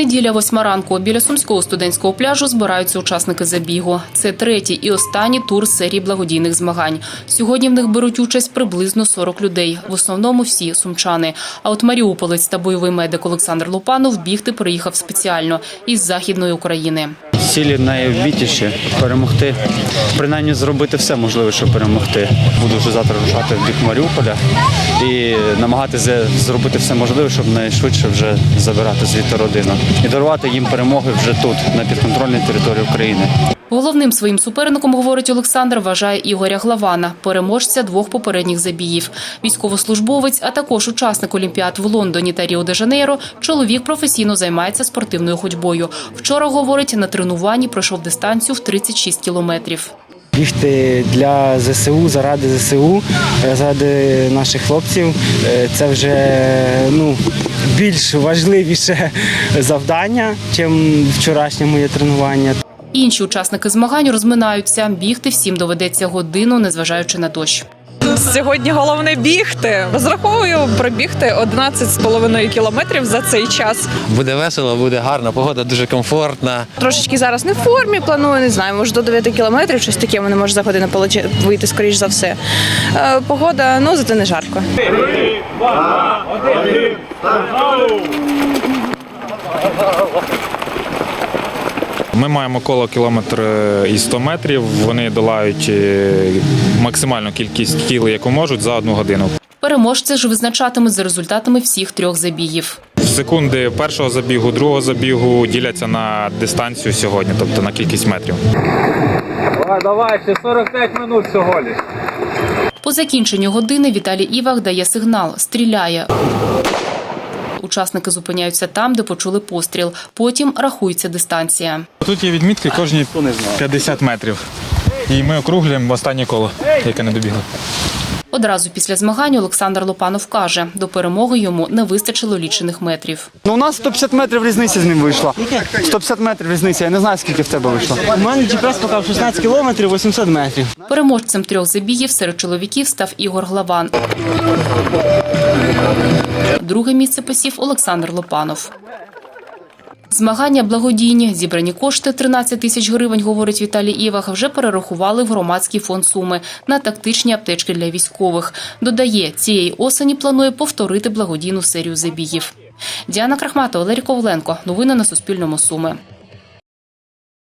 Неділя восьма ранку біля сумського студентського пляжу збираються учасники забігу. Це третій і останній тур серії благодійних змагань. Сьогодні в них беруть участь приблизно 40 людей. В основному всі сумчани. А от маріуполець та бойовий медик Олександр Лупанов бігти приїхав спеціально із західної України. Цілі найвбітіші перемогти, принаймні зробити все можливе, щоб перемогти. Буду вже завтра рушати в бік Маріуполя і намагатися зробити все можливе, щоб найшвидше вже забирати звідти родину і дарувати їм перемоги вже тут, на підконтрольній території України. Головним своїм суперником, говорить Олександр, вважає Ігоря Главана, переможця двох попередніх забігів. Військовослужбовець, а також учасник Олімпіад в Лондоні та Ріо-де-Жанейро, чоловік професійно займається спортивною ходьбою. Вчора, говорить, на тренуванні пройшов дистанцію в 36 кілометрів. Бігти для ЗСУ, заради ЗСУ, е, заради наших хлопців. е, Це вже ну, більш важливіше завдання, ніж вчорашнє моє тренування. Інші учасники змагань розминаються. Бігти всім доведеться годину, незважаючи на дощ. Сьогодні головне бігти. Розраховую пробігти 11,5 кілометрів за цей час. Буде весело, буде гарно, погода дуже комфортна. Трошечки зараз не в формі. Plaную, не знаю, може до 9 кілометрів. Щось таке мене може за годину получи- вийти, скоріш за все. Е, Погода, ну зате не жарко. Ми маємо коло кілометр е, і 100 метрів. Вони долають е, максимальну кількість кіл, яку можуть за одну годину. Переможця ж визначатимуть за результатами всіх трьох забігів. Секунди першого забігу, другого забігу діляться на дистанцію сьогодні, тобто на кількість метрів. Давай, давай, ще 45 минут всього лиш. По закінченню години Віталій Івах дає сигнал, стріляє. Учасники зупиняються там, де почули постріл. Потім рахується дистанція. Тут є відмітки кожні 50 метрів. І ми округлюємо в останнє коло, яке не добігло. Одразу після змагань Олександр Лопанов каже, до перемоги йому не вистачило лічених метрів. Ну, у нас 150 метрів різниця з ним вийшла. 150 метрів різниця, я не знаю, скільки в тебе вийшло. У мене GPS показав 16 кілометрів 800 метрів. Переможцем трьох забігів серед чоловіків став Ігор Главан. Друге місце посів Олександр Лопанов. Змагання благодійні. Зібрані кошти 13 тисяч гривень, говорить Віталій Івах, вже перерахували в громадський фонд Суми на тактичні аптечки для військових. Додає, цієї осені планує повторити благодійну серію забігів. Діана Крахматова, Валерій Ковленко. Новини на Суспільному Суми.